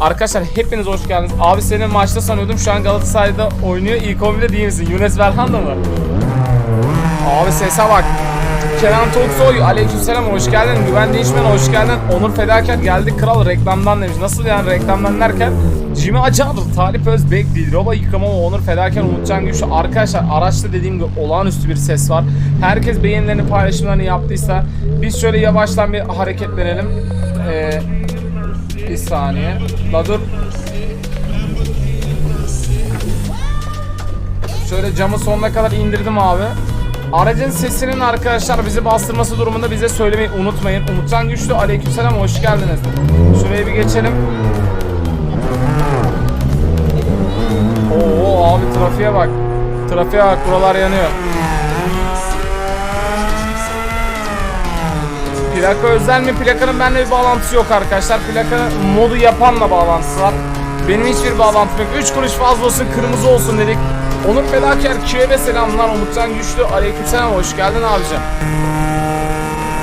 Arkadaşlar hepiniz hoş geldiniz. Abi senin maçta sanıyordum. Şu an Galatasaray'da oynuyor. İlk 11'de değil misin? Yunus Belhanda mı? Abi sese bak. Kenan Toksoy, aleykümselam hoş geldin. Güven Değişmen hoş geldin. Onur Fedakar geldi kral reklamdan demiş. Nasıl yani reklamdan derken? Jimmy Acar, Talip Özbek, Dilroba Yıkamama, Onur Fedakar, Umutcan Güçlü. Arkadaşlar araçta dediğim gibi olağanüstü bir ses var. Herkes beğenilerini paylaşımlarını yaptıysa biz şöyle yavaştan bir hareketlenelim. Ee, bir saniye. La dur. Şöyle camı sonuna kadar indirdim abi. Aracın sesinin arkadaşlar bizi bastırması durumunda bize söylemeyi unutmayın. Umutcan Güçlü aleykümselam hoş geldiniz. Şuraya bir geçelim. Oo abi trafiğe bak. Trafiğe bak buralar yanıyor. Plaka özel mi? Plakanın benimle bir bağlantısı yok arkadaşlar. Plaka modu yapanla bağlantısı var. Benim hiçbir bağlantım yok. 3 kuruş fazla olsun kırmızı olsun dedik. Onur Fedakar Kiev'e selamlar. Umutcan Güçlü aleykümselam hoş geldin abicim.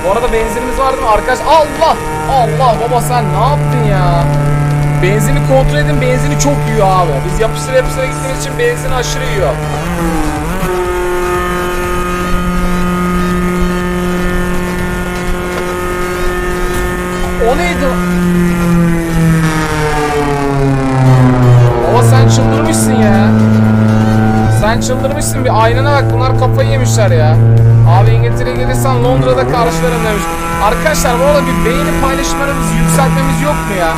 Bu arada benzinimiz vardı mı arkadaş? Allah! Allah baba sen ne yaptın ya? Benzini kontrol edin benzini çok yiyor abi. Biz yapıştıra yapıştıra gittiğimiz için benzini aşırı yiyor. O neydi? Çıldırmışsın bir aynana bak bunlar kafayı yemişler ya. Abi İngiltere'ye gelirsen Londra'da karşılarım demiş. Arkadaşlar bu arada bir beğeni paylaşımlarımızı yükseltmemiz yok mu ya?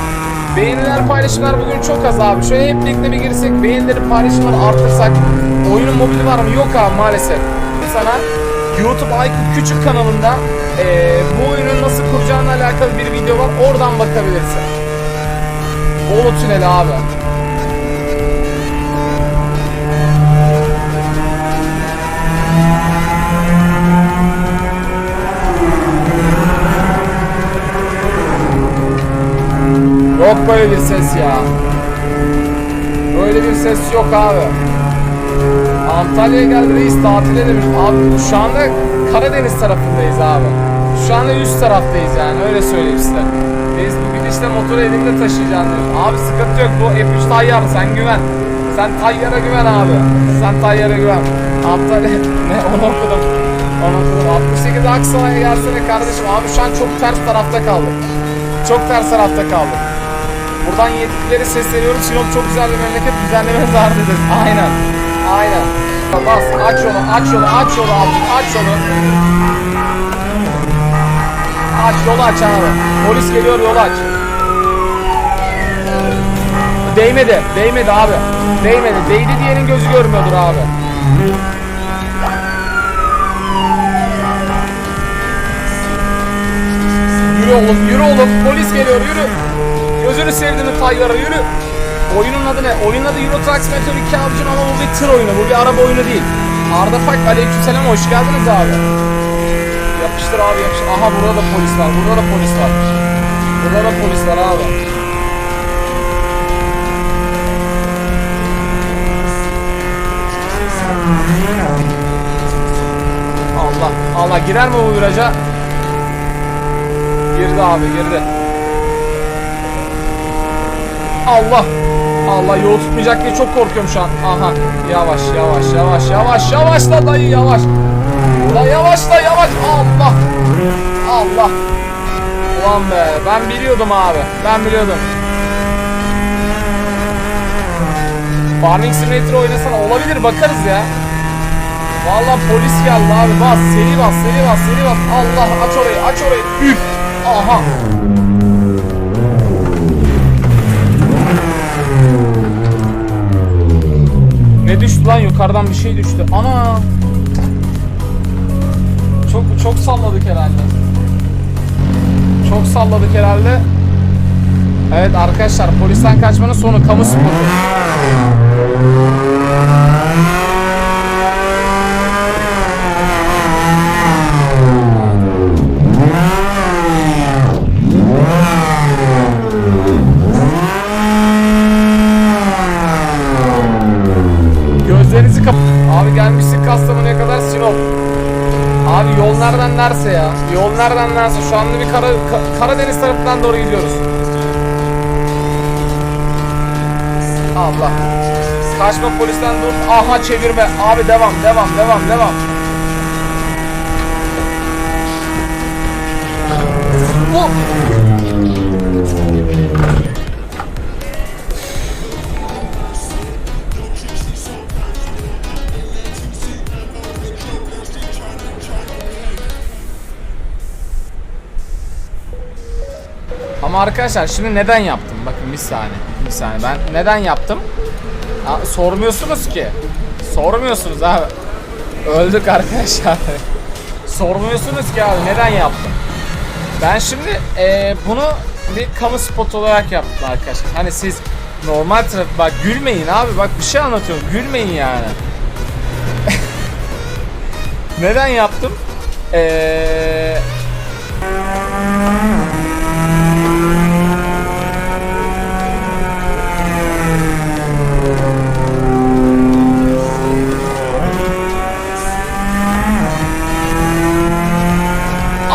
Beğeniler paylaşımlar bugün çok az abi. Şöyle hep birlikte bir girsek beğenileri paylaşımları artırsak. Oyunun mobili var mı? Yok abi maalesef. Sana YouTube Aykut Küçük kanalında eee, bu oyunu nasıl kuracağına alakalı bir video var. Oradan bakabilirsin. Bolu Tüneli abi. Böyle bir ses ya. Böyle bir ses yok abi. Antalya'ya geldi reis tatile demiş. Abi şu anda Karadeniz tarafındayız abi. Şu anda üst taraftayız yani öyle söyleyeyim size. Biz bugün işte motoru elimde taşıyacağım diyor. Abi sıkıntı yok bu F3 tayyar sen güven. Sen tayyara güven abi. Sen tayyara güven. Antalya ne onu okudum. Onu okudum. 68 Aksaray'a gelsene kardeşim. Abi şu an çok ters tarafta kaldık. Çok ters tarafta kaldık. Buradan yetkilileri sesleniyoruz. Sinop çok güzel bir memleket. Düzenlemeniz var dedi. Aynen. Aynen. Bas aç yolu aç yolu aç yolu abi aç yolu. Aç yolu aç abi. Polis geliyor yolu aç. Değmedi. Değmedi abi. Değmedi. Değdi diyenin gözü görmüyordur abi. Yürü oğlum yürü oğlum. Polis geliyor yürü. Gözünü sevdiğini tayyara yürü. Oyunun adı ne? Oyunun adı Euro Truck Simulator 2 abicim ama bu bir tır oyunu. Bu bir araba oyunu değil. Arda Fak aleykümselam hoş geldiniz abi. Yapıştır abi yapıştır. Aha burada da polis var. Burada da polis var. Burada da polis var abi. Allah Allah girer mi bu viraja? Girdi abi girdi. Allah. Allah yol tutmayacak diye çok korkuyorum şu an. Aha. Yavaş yavaş yavaş yavaş yavaşla dayı yavaş. La yavaşla yavaş. Allah. Allah. Ulan be ben biliyordum abi. Ben biliyordum. Farming Simulator oynasana olabilir bakarız ya. Vallahi polis geldi abi bas seri bas seri bas seri bas. Allah aç orayı aç orayı. Üf. Aha. Ne düştü lan yukarıdan bir şey düştü. Ana. Çok çok salladık herhalde. Çok salladık herhalde. Evet arkadaşlar polisten kaçmanın sonu kamu spotu. Yol nereden neresi? Şu anda bir Kara, Ka- Karadeniz tarafından doğru gidiyoruz. Allah. Kaçma polisten dur. Aha çevirme. Abi devam devam devam devam. Bu. Arkadaşlar şimdi neden yaptım? Bakın bir saniye. Bir saniye. Ben neden yaptım? Ha, sormuyorsunuz ki. Sormuyorsunuz abi. Öldük arkadaşlar. sormuyorsunuz ki abi neden yaptım? Ben şimdi eee, bunu bir kamu spotu olarak yaptım arkadaşlar. Hani siz normal trafik bak gülmeyin abi bak bir şey anlatıyorum gülmeyin yani. neden yaptım? Eee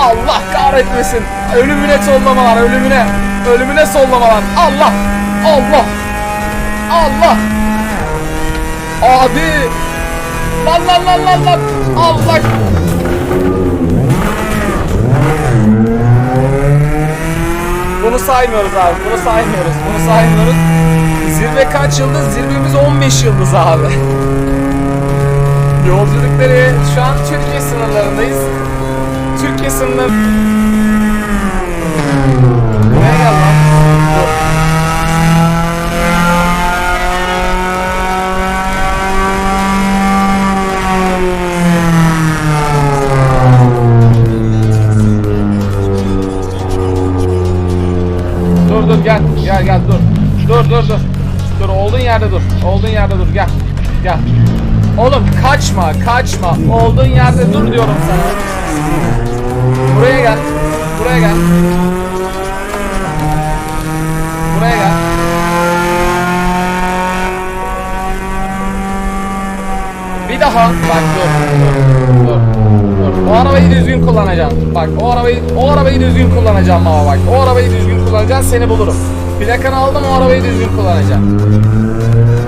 Allah kahretmesin. Ölümüne sollamalar, ölümüne. Ölümüne sollamalar. Allah. Allah. Allah. Abi. Lan lan lan lan lan. Allah. Bunu saymıyoruz abi. Bunu saymıyoruz. Bunu saymıyoruz. Zirve kaç yıldız? Zirvemiz 15 yıldız abi. Yolculukları şu an Türkiye sınırlarındayız. Türkiye sınırları... Dur olduğun yerde dur. Olduğun yerde dur gel. Gel. Oğlum kaçma kaçma. Olduğun yerde dur diyorum sana. Buraya gel. Buraya gel. Buraya gel. Bir daha. Bak dur. Dur. Dur. Dur. O arabayı düzgün kullanacağım. Bak o arabayı o arabayı düzgün kullanacağım ama bak. O arabayı düzgün kullanacağım seni bulurum. Plakanı aldım o arabayı düzgün kullanacağım.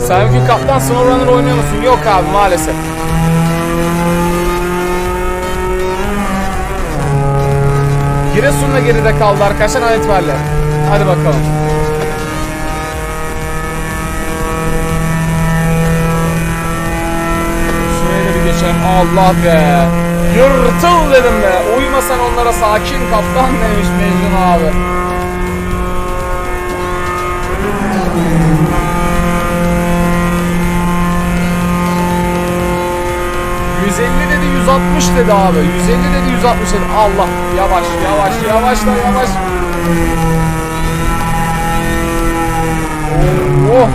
Sen bugün kaptan SnowRunner oynuyor musun? Yok abi maalesef. Giresun'da geride kaldı arkadaşlar an itibariyle. Hadi bakalım. Da bir geçelim. Allah be. Yırtıl dedim be. Uymasan onlara sakin kaptan demiş Mecnun abi. ...150 dedi 160 dedi abi. 150 dedi 160 dedi. Allah yavaş yavaş yavaşla yavaş. Oh.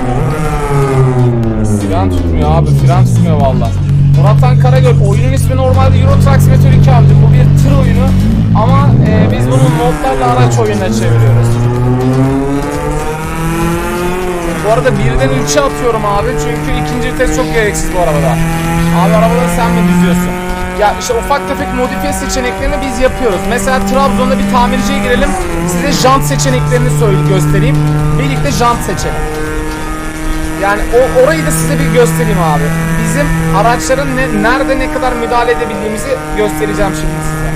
Fren tutmuyor abi fren tutmuyor valla. Murattan Karagöl oyunun ismi normalde Euro Truck Simulator 2 abi. Bu bir tır oyunu ama e, biz bunu modlarla araç oyununa çeviriyoruz. Bu arada birden 3'e atıyorum abi çünkü ikinci vites çok gereksiz bu arabada. Abi arabaları sen mi düzüyorsun? Ya işte ufak tefek modifiye seçeneklerini biz yapıyoruz. Mesela Trabzon'da bir tamirciye girelim. Size jant seçeneklerini göstereyim. Birlikte jant seçelim. Yani o orayı da size bir göstereyim abi. Bizim araçların ne, nerede ne kadar müdahale edebildiğimizi göstereceğim şimdi size.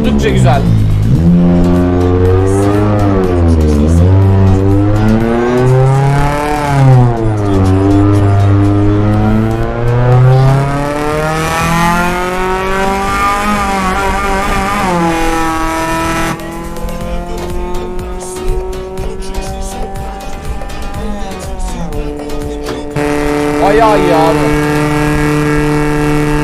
Oldukça güzel.